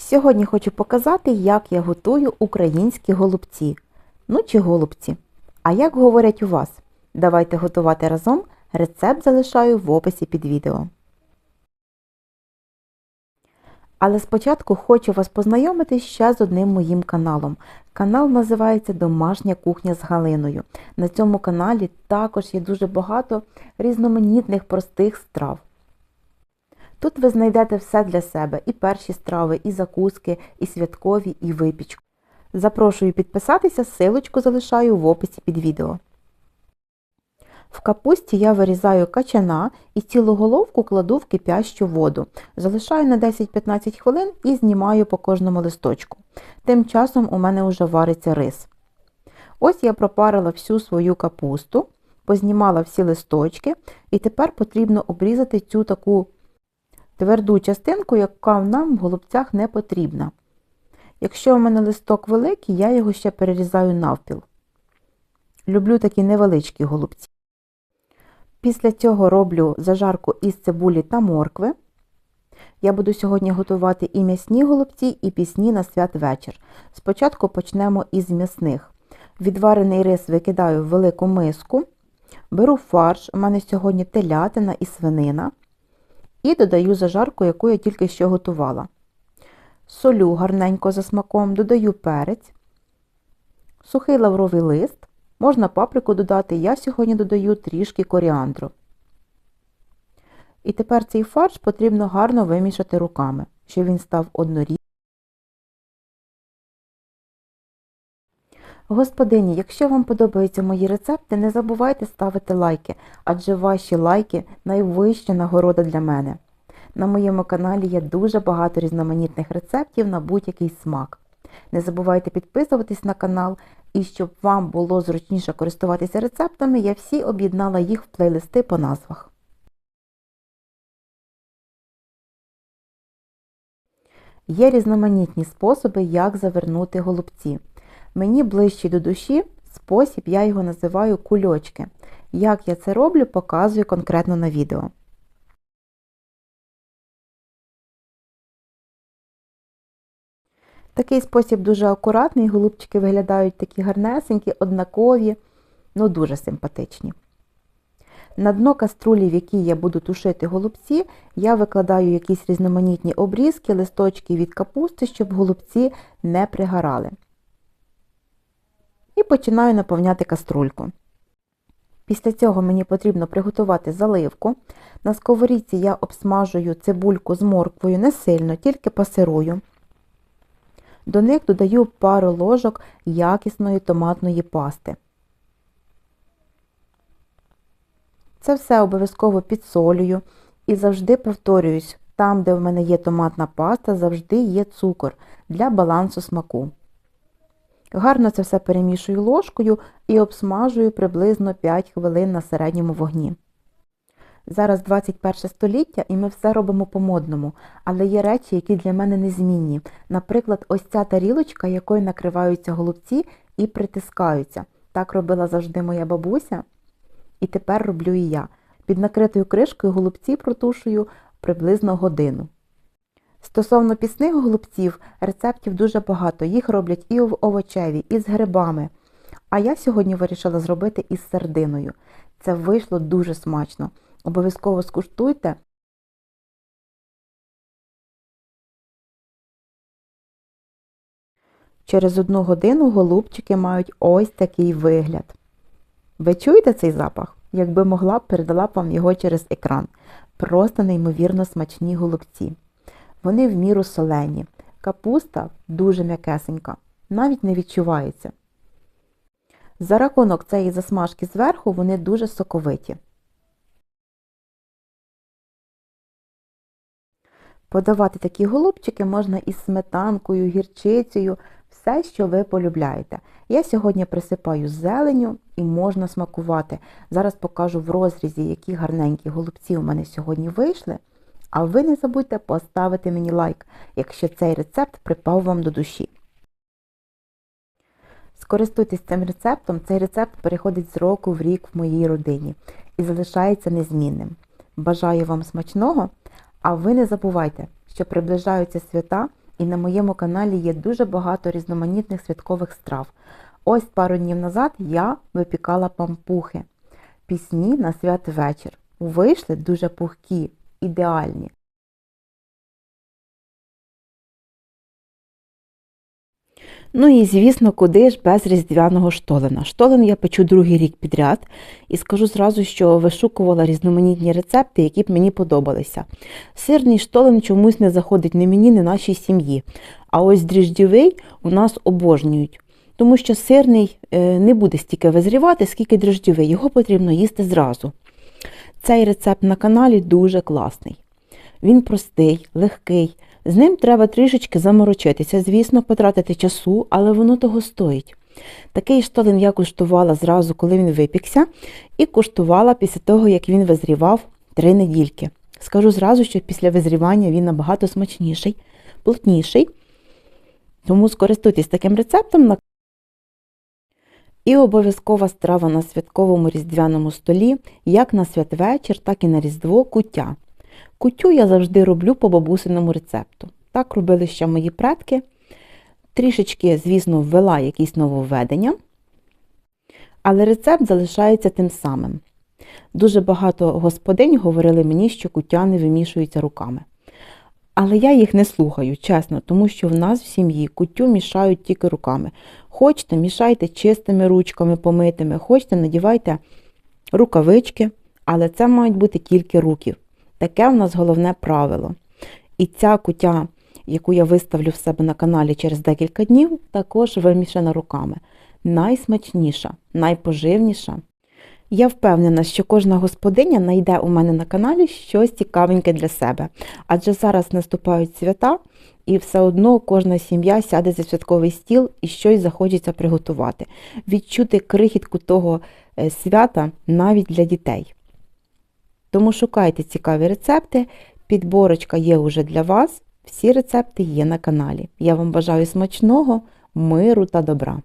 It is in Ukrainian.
Сьогодні хочу показати, як я готую українські голубці. Ну чи голубці. А як говорять у вас? Давайте готувати разом. Рецепт залишаю в описі під відео. Але спочатку хочу вас познайомити ще з одним моїм каналом. Канал називається Домашня кухня з Галиною. На цьому каналі також є дуже багато різноманітних простих страв. Тут ви знайдете все для себе: і перші страви, і закуски, і святкові, і випічку. Запрошую підписатися, силочку залишаю в описі під відео. В капусті я вирізаю качана і цілу головку кладу в кипящу воду. Залишаю на 10-15 хвилин і знімаю по кожному листочку. Тим часом у мене вже вариться рис. Ось я пропарила всю свою капусту, познімала всі листочки, і тепер потрібно обрізати цю таку тверду частинку, яка нам в голубцях не потрібна. Якщо у мене листок великий, я його ще перерізаю навпіл. Люблю такі невеличкі голубці. Після цього роблю зажарку із цибулі та моркви. Я буду сьогодні готувати і м'ясні голубці, і пісні на святвечір. Спочатку почнемо із м'ясних. Відварений рис викидаю в велику миску, беру фарш, у мене сьогодні телятина і свинина, і додаю зажарку, яку я тільки що готувала. Солю гарненько за смаком, додаю перець, сухий лавровий лист. Можна паприку додати, я сьогодні додаю трішки коріандру. І тепер цей фарш потрібно гарно вимішати руками, щоб він став однорідним. Господині, якщо вам подобаються мої рецепти, не забувайте ставити лайки, адже ваші лайки найвища нагорода для мене. На моєму каналі є дуже багато різноманітних рецептів на будь-який смак. Не забувайте підписуватись на канал, і щоб вам було зручніше користуватися рецептами, я всі об'єднала їх в плейлисти по назвах. Є різноманітні способи, як завернути голубці. Мені ближчий до душі спосіб, я його називаю кульочки. Як я це роблю, показую конкретно на відео. Такий спосіб дуже акуратний, голубчики виглядають такі гарнесенькі, однакові, ну дуже симпатичні. На дно каструлі, в якій я буду тушити голубці, я викладаю якісь різноманітні обрізки, листочки від капусти, щоб голубці не пригорали. І починаю наповняти каструльку. Після цього мені потрібно приготувати заливку. На сковорідці я обсмажую цибульку з морквою не сильно, тільки пасирую. До них додаю пару ложок якісної томатної пасти. Це все обов'язково підсолюю і завжди повторююсь, там, де в мене є томатна паста, завжди є цукор для балансу смаку. Гарно це все перемішую ложкою і обсмажую приблизно 5 хвилин на середньому вогні. Зараз 21 століття і ми все робимо по-модному, але є речі, які для мене незмінні. Наприклад, ось ця тарілочка, якою накриваються голубці і притискаються. Так робила завжди моя бабуся, і тепер роблю і я. Під накритою кришкою голубці протушую приблизно годину. Стосовно пісних голубців, рецептів дуже багато. Їх роблять і в овочеві, і з грибами. А я сьогодні вирішила зробити із сардиною. Це вийшло дуже смачно. Обов'язково скуштуйте. Через одну годину голубчики мають ось такий вигляд. Ви чуєте цей запах? Якби могла б, передала б вам його через екран. Просто неймовірно смачні голубці. Вони в міру солені. Капуста дуже м'якесенька, навіть не відчувається. За рахунок цієї засмажки зверху вони дуже соковиті. Подавати такі голубчики можна із сметанкою, гірчицею, все, що ви полюбляєте. Я сьогодні присипаю зеленю і можна смакувати. Зараз покажу в розрізі, які гарненькі голубці у мене сьогодні вийшли. А ви не забудьте поставити мені лайк, якщо цей рецепт припав вам до душі. Скористуйтесь цим рецептом, цей рецепт переходить з року в рік в моїй родині і залишається незмінним. Бажаю вам смачного! А ви не забувайте, що приближаються свята, і на моєму каналі є дуже багато різноманітних святкових страв. Ось пару днів назад я випікала пампухи. Пісні на святвечір. Вийшли дуже пухкі, ідеальні. Ну і звісно, куди ж без різдвяного штолена. Штолен я печу другий рік підряд і скажу зразу, що вишукувала різноманітні рецепти, які б мені подобалися. Сирний штолен чомусь не заходить ні мені, ні нашій сім'ї. А ось дріждєвий у нас обожнюють. Тому що сирний е, не буде стільки визрівати, скільки дріждєвий. Його потрібно їсти зразу. Цей рецепт на каналі дуже класний. Він простий, легкий. З ним треба трішечки заморочитися, звісно, потратити часу, але воно того стоїть. Такий штолен я куштувала зразу, коли він випікся, і куштувала після того, як він визрівав три недільки. Скажу зразу, що після визрівання він набагато смачніший, плотніший. Тому скористуйтесь таким рецептом. І обов'язкова страва на святковому різдвяному столі, як на святвечір, так і на Різдво куття. Кутю я завжди роблю по бабусиному рецепту. Так робили ще мої предки. Трішечки, звісно, ввела якісь нововведення, але рецепт залишається тим самим. Дуже багато господинь говорили мені, що куття не вимішуються руками. Але я їх не слухаю, чесно, тому що в нас в сім'ї куттю мішають тільки руками. Хочете, мішайте чистими ручками помитими, хочете, надівайте рукавички, але це мають бути тільки руки. Таке в нас головне правило. І ця кутя, яку я виставлю в себе на каналі через декілька днів, також вимішана руками. Найсмачніша, найпоживніша. Я впевнена, що кожна господиня знайде у мене на каналі щось цікавеньке для себе. Адже зараз наступають свята, і все одно кожна сім'я сяде за святковий стіл і щось захочеться приготувати. Відчути крихітку того е, свята навіть для дітей. Тому шукайте цікаві рецепти, підборочка є уже для вас. Всі рецепти є на каналі. Я вам бажаю смачного, миру та добра.